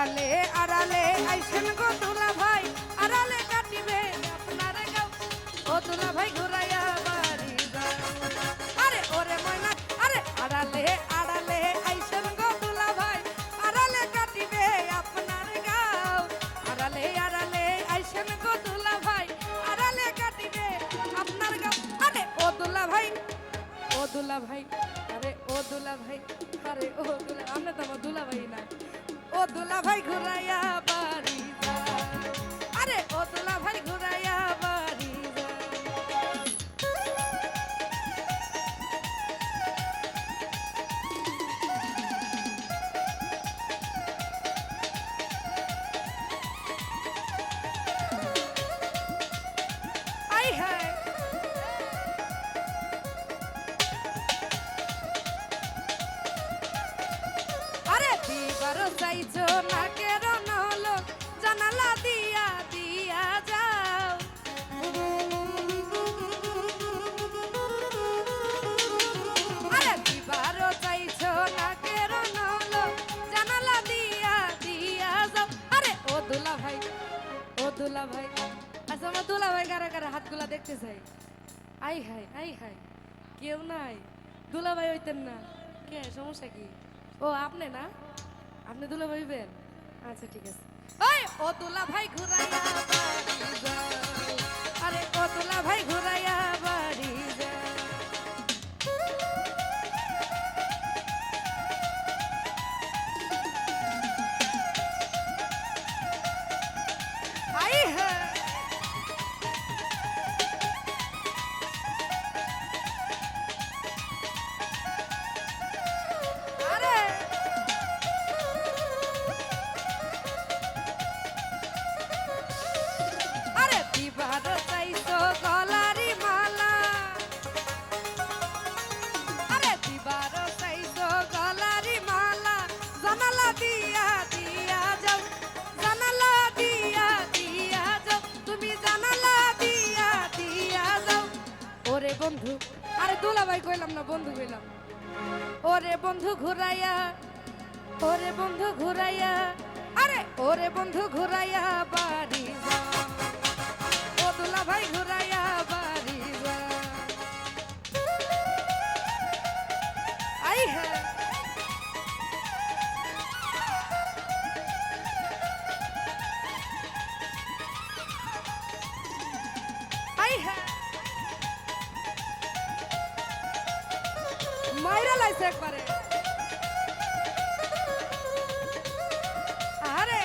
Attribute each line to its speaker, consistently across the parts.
Speaker 1: আড়ালে আড়ালে, আইসেন গো দুলা ভাই, আড়ালে কাটিবে আপনার গাও। ও দুলা ভাই ঘুরাইয়া বাড়ি আরে ওরে ময়না, আরে আড়ালে আড়ালে, আইসেন গো দুলা ভাই, আড়ালে কাটিবে আপনার গাও। আড়ালে আড়ালে, আইসেন গো দুলা ভাই, আড়ালে কাটিবে আপনার গাও। আরে ও দুলা ভাই, ও দুলা ভাই, আরে ও দুলা ভাই, আরে ও দুলা, আমরা তো দুলা ভাই না। ও দুলা ভাই ঘুরাইয়া বাড়ি আরে ও দুলা চাইছো না কেন হলো জানালা দিয়া দিয়া যাও। আরে দিবার চাইছো না কেন হলো জানালা দিয়া দিয়া যাও। আরে ও দুলা ভাই, ও দুলা ভাই আচ্ছা আমার দুলা ভাই কারা কারা হাতগুলা দেখতে চাই? আই হাই আই হাই কেউ নাই। দুলা ভাই হইতেন না। কে, সমস্যা কি? ও আপনি না? আপনি দুলা ভাইবেন আচ্ছা ঠিক আছে। ওই ও ভাই ঘুরাইয়া আরে ও ওরে বন্ধু, আরে দুলাভাই কইলাম না, বন্ধু কইলাম। ওরে বন্ধু ঘুরাইয়া, ওরে বন্ধু ঘুরাইয়া, আরে ওরে বন্ধু ঘুরাইয়া বাড়ি যা। মাইরা লাইছে একবারে। আরে।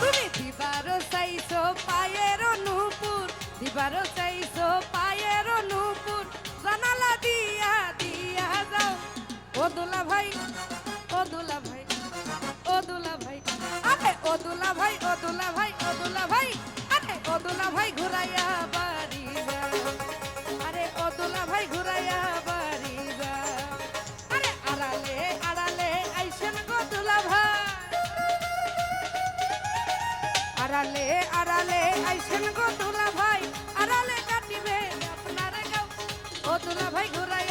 Speaker 1: তুমি দিবার চাইছো পায়ের নূপুর, দিবার চাইছো পায়ের নূপুর। জানালা দিয়া দিয়া যাও। ও দুলা ভাই, ও দুলা ভাই, ও দুলা ভাই। আরে ও দুলা ভাই, ও দুলা ভাই, ও দুলা ভাই। আরে ও দুলা ভাই ঘুরাইয়া আড়ালে আড়ালে আইসেন গো দুলা ভাই আড়ালে কাটিবে আপনার গাও। ও দুলা ভাই ঘুরাইয়া